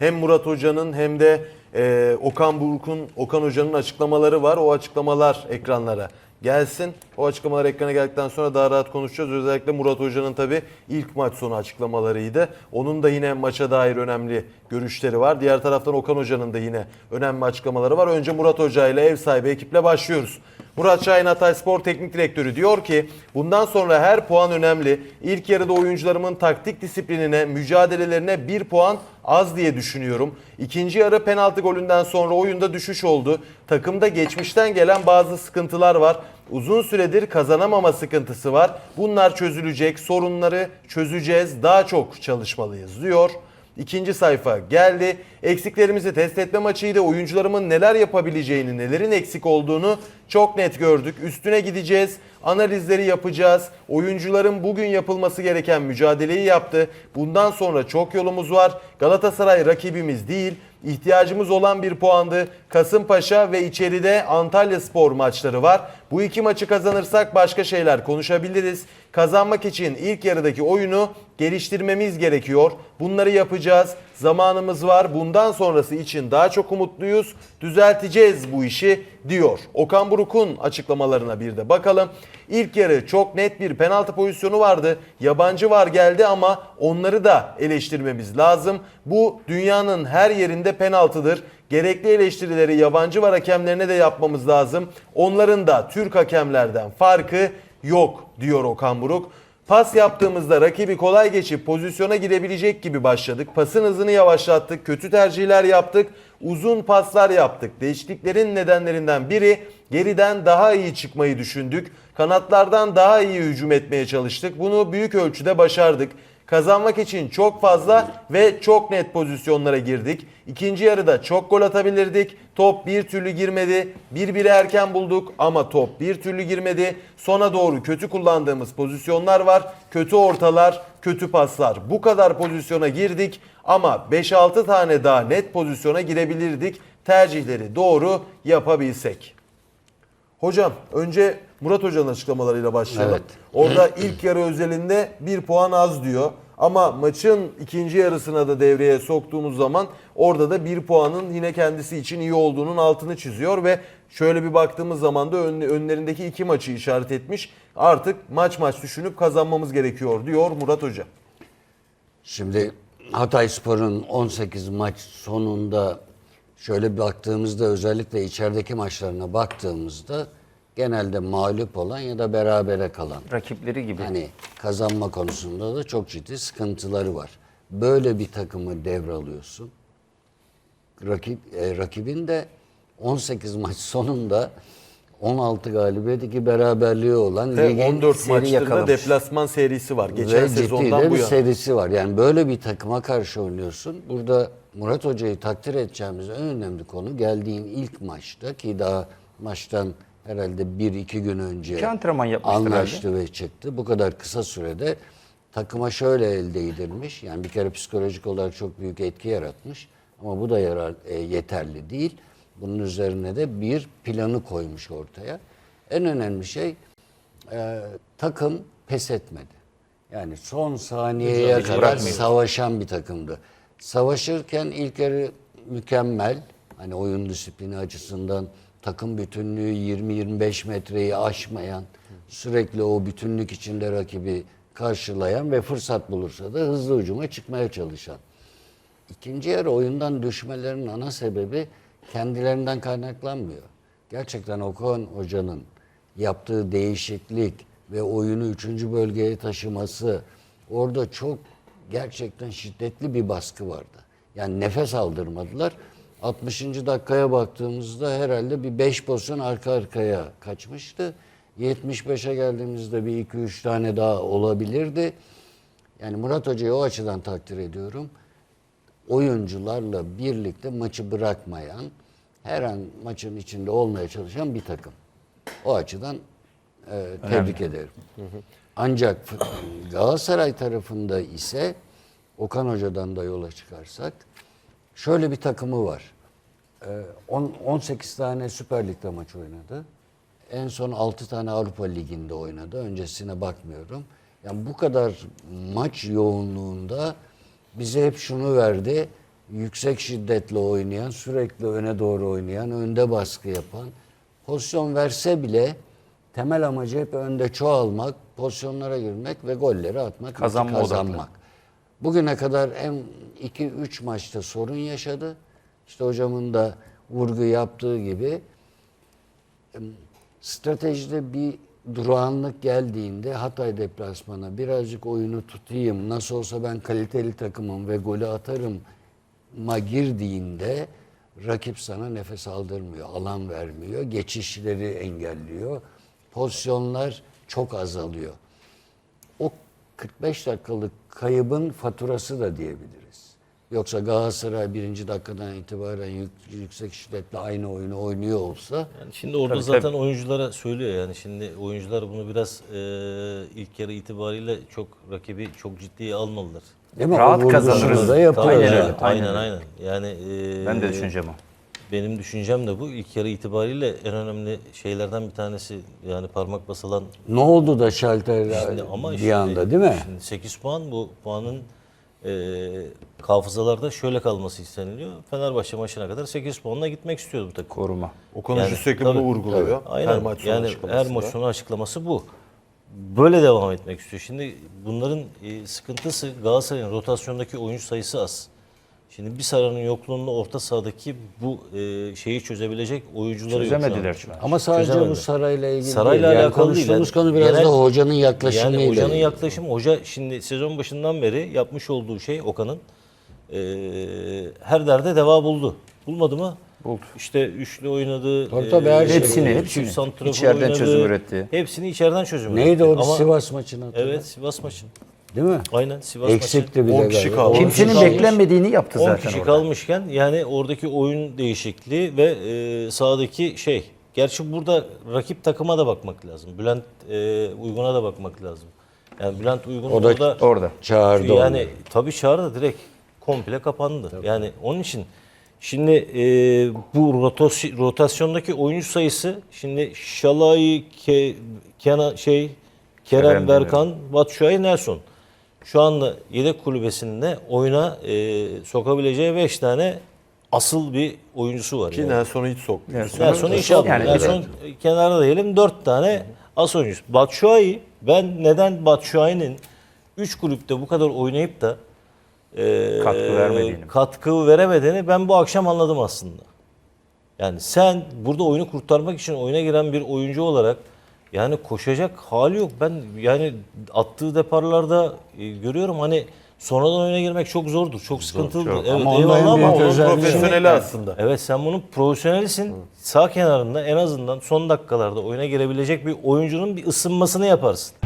Hem Murat Hoca'nın hem de e, Okan Buruk'un, Okan Hoca'nın açıklamaları var. O açıklamalar ekranlara gelsin. O açıklamalar ekrana geldikten sonra daha rahat konuşacağız. Özellikle Murat Hoca'nın tabii ilk maç sonu açıklamalarıydı. Onun da yine maça dair önemli görüşleri var. Diğer taraftan Okan Hoca'nın da yine önemli açıklamaları var. Önce Murat Hoca ile ev sahibi ekiple başlıyoruz. Murat Şahin Hatay Spor Teknik Direktörü diyor ki bundan sonra her puan önemli. İlk yarıda oyuncularımın taktik disiplinine, mücadelelerine bir puan az diye düşünüyorum. İkinci yarı penaltı golünden sonra oyunda düşüş oldu. Takımda geçmişten gelen bazı sıkıntılar var. Uzun süredir kazanamama sıkıntısı var. Bunlar çözülecek. Sorunları çözeceğiz. Daha çok çalışmalıyız diyor. İkinci sayfa geldi. Eksiklerimizi test etme maçıydı. Oyuncularımın neler yapabileceğini, nelerin eksik olduğunu çok net gördük. Üstüne gideceğiz. Analizleri yapacağız. Oyuncuların bugün yapılması gereken mücadeleyi yaptı. Bundan sonra çok yolumuz var. Galatasaray rakibimiz değil. İhtiyacımız olan bir puandı. Kasımpaşa ve içeride Antalya Spor maçları var. Bu iki maçı kazanırsak başka şeyler konuşabiliriz. Kazanmak için ilk yarıdaki oyunu geliştirmemiz gerekiyor. Bunları yapacağız. Zamanımız var. Bundan sonrası için daha çok umutluyuz. Düzelteceğiz bu işi diyor. Okan Buruk'un açıklamalarına bir de bakalım. İlk yarı çok net bir penaltı pozisyonu vardı. Yabancı var geldi ama onları da eleştirmemiz lazım. Bu dünyanın her yerinde penaltıdır. Gerekli eleştirileri yabancı var hakemlerine de yapmamız lazım. Onların da Türk hakemlerden farkı yok diyor Okan Buruk. Pas yaptığımızda rakibi kolay geçip pozisyona girebilecek gibi başladık. Pasın hızını yavaşlattık, kötü tercihler yaptık, uzun paslar yaptık. Değişikliklerin nedenlerinden biri geriden daha iyi çıkmayı düşündük. Kanatlardan daha iyi hücum etmeye çalıştık. Bunu büyük ölçüde başardık. Kazanmak için çok fazla ve çok net pozisyonlara girdik. İkinci yarıda çok gol atabilirdik. Top bir türlü girmedi. Bir biri erken bulduk ama top bir türlü girmedi. Sona doğru kötü kullandığımız pozisyonlar var. Kötü ortalar, kötü paslar. Bu kadar pozisyona girdik ama 5-6 tane daha net pozisyona girebilirdik. Tercihleri doğru yapabilsek. Hocam önce Murat Hoca'nın açıklamalarıyla başlayalım. Evet. Orada ilk yarı özelinde bir puan az diyor. Ama maçın ikinci yarısına da devreye soktuğumuz zaman orada da bir puanın yine kendisi için iyi olduğunun altını çiziyor ve şöyle bir baktığımız zaman da ön- önlerindeki iki maçı işaret etmiş. Artık maç maç düşünüp kazanmamız gerekiyor diyor Murat Hoca. Şimdi Hatay Spor'un 18 maç sonunda şöyle baktığımızda özellikle içerideki maçlarına baktığımızda genelde mağlup olan ya da berabere kalan. rakipleri gibi. Hani kazanma konusunda da çok ciddi sıkıntıları var. Böyle bir takımı devralıyorsun. Rakip, e, rakibin de 18 maç sonunda 16 galibiyet iki beraberliği olan Ve ligin 14 seri maçta da yakalamış. deplasman serisi var. Geçen ve ciddi sezondan de bu bir yana. serisi var. Yani böyle bir takıma karşı oynuyorsun. Burada Murat Hoca'yı takdir edeceğimiz en önemli konu geldiğin ilk maçta ki daha maçtan herhalde bir iki gün önce İki antrenman yapmıştır anlaştı ve çıktı. Bu kadar kısa sürede takıma şöyle el değdirmiş. Yani bir kere psikolojik olarak çok büyük etki yaratmış. Ama bu da yarar, e, yeterli değil. Bunun üzerine de bir planı koymuş ortaya. En önemli şey e, takım pes etmedi. Yani son saniyeye Mücadele kadar savaşan bir takımdı. Savaşırken ilk yarı mükemmel. Hani oyun disiplini açısından takım bütünlüğü 20-25 metreyi aşmayan, sürekli o bütünlük içinde rakibi karşılayan ve fırsat bulursa da hızlı hücuma çıkmaya çalışan. İkinci yarı oyundan düşmelerinin ana sebebi kendilerinden kaynaklanmıyor. Gerçekten Okan Hoca'nın yaptığı değişiklik ve oyunu üçüncü bölgeye taşıması orada çok gerçekten şiddetli bir baskı vardı. Yani nefes aldırmadılar. 60. dakikaya baktığımızda herhalde bir 5 pozisyon arka arkaya kaçmıştı. 75'e geldiğimizde bir 2-3 tane daha olabilirdi. Yani Murat Hoca'yı o açıdan takdir ediyorum oyuncularla birlikte maçı bırakmayan, her an maçın içinde olmaya çalışan bir takım. O açıdan e, tebrik ederim. Ancak Galatasaray tarafında ise Okan Hoca'dan da yola çıkarsak şöyle bir takımı var. E, on- 18 tane Süper Lig'de maç oynadı. En son 6 tane Avrupa Ligi'nde oynadı. Öncesine bakmıyorum. Yani bu kadar maç yoğunluğunda bize hep şunu verdi. yüksek şiddetle oynayan, sürekli öne doğru oynayan, önde baskı yapan, pozisyon verse bile temel amacı hep önde çoğalmak, pozisyonlara girmek ve golleri atmak, Kazanma maçı odaklı. kazanmak. Bugüne kadar en 2-3 maçta sorun yaşadı. İşte hocamın da vurgu yaptığı gibi stratejide bir durağanlık geldiğinde Hatay deplasmana birazcık oyunu tutayım, nasıl olsa ben kaliteli takımım ve golü atarım ma girdiğinde rakip sana nefes aldırmıyor, alan vermiyor, geçişleri engelliyor, pozisyonlar çok azalıyor. O 45 dakikalık kaybın faturası da diyebiliriz. Yoksa Galatasaray birinci dakikadan itibaren yük- yüksek şiddetle aynı oyunu oynuyor olsa Yani şimdi orada Tabii, zaten oyunculara söylüyor yani şimdi oyuncular bunu biraz e, ilk yarı itibariyle çok rakibi çok ciddiye almalılar. değil mi? Rahat kazanırız. da yapıyor. Tabii, Aynen öyle, aynen aynen aynen. Yani e, Ben de düşüncem o. Benim düşüncem de bu. İlk yarı itibariyle en önemli şeylerden bir tanesi yani parmak basılan Ne oldu da şalter bir şimdi- anda değil mi? Şimdi 8 puan bu puanın e, hafızalarda şöyle kalması isteniliyor. Fenerbahçe maçına kadar 8 puanla gitmek istiyordu bu takım. Koruma. Okan Hoca Yani, sürekli tabii, bunu vurguluyor. Aynen. Her maç sonu yani her açıklamasında. maç sonu açıklaması bu. Böyle devam etmek istiyor. Şimdi bunların e, sıkıntısı Galatasaray'ın rotasyondaki oyuncu sayısı az. Şimdi bir saranın yokluğunda orta sahadaki bu e, şeyi çözebilecek oyuncuları yok şu an. Çözemediler şu an. Ama sadece Çözemedi. bu sarayla ilgili Sarayla değil. Yani alakalı değil. konuştuğumuz Yani konu biraz genel- da hocanın yaklaşımıyla. Yani hocanın ilgili. yaklaşımı, hoca şimdi sezon başından beri yapmış olduğu şey Okan'ın eee, her derde deva buldu. Bulmadı mı? Buldu. İşte üçlü oynadı. Tabii tabii, her eee, şey. Hepsini, hepsini. İçeriden oynadı. çözüm üretti. Hepsini içeriden çözüm Neydi üretti. o Ama- Sivas maçını hatırla. Evet Sivas maçı. Değil mi? Aynen Sivas maçı. Eksikti bir 10 de kişi. On Kimsenin kalmış. beklenmediğini yaptı 10 zaten kişi orada. kalmışken yani oradaki oyun değişikliği ve e, sahadaki şey. Gerçi burada rakip takıma da bakmak lazım. Bülent e, Uygun'a da bakmak lazım. Yani Bülent Uygun O da orada Orada. Çağırdı yani onu. tabii çağırdı direkt komple kapandı. Yani onun için şimdi e, bu rotas- rotasyondaki oyuncu sayısı şimdi Şalay, Ke, Kenan şey Kerem, Kerem. Berkan, Batshuayi, Nelson. Şu anda yedek kulübesinde oyuna e, sokabileceği 5 tane asıl bir oyuncusu var. Ki yani. Nelson'u hiç sokmuyor. Nelson- Nelson'u inşallah. Yani Nelson kenarda diyelim 4 tane as oyuncusu. Batshuayi ben neden Batshuayi'nin 3 kulüpte bu kadar oynayıp da e, Katkı vermediğini. katkı veremediğini ben bu akşam anladım aslında. Yani sen burada oyunu kurtarmak için oyuna giren bir oyuncu olarak yani koşacak hali yok. Ben yani attığı deparlarda e, görüyorum hani sonradan oyuna girmek çok zordur. Çok sıkıntılıdır. çok. Evet, Ama onda en eyvallah büyük ama Onun özelliği- profesyoneli aslında. Evet sen bunun profesyonelisin. Sağ kenarında en azından son dakikalarda oyuna girebilecek bir oyuncunun bir ısınmasını yaparsın.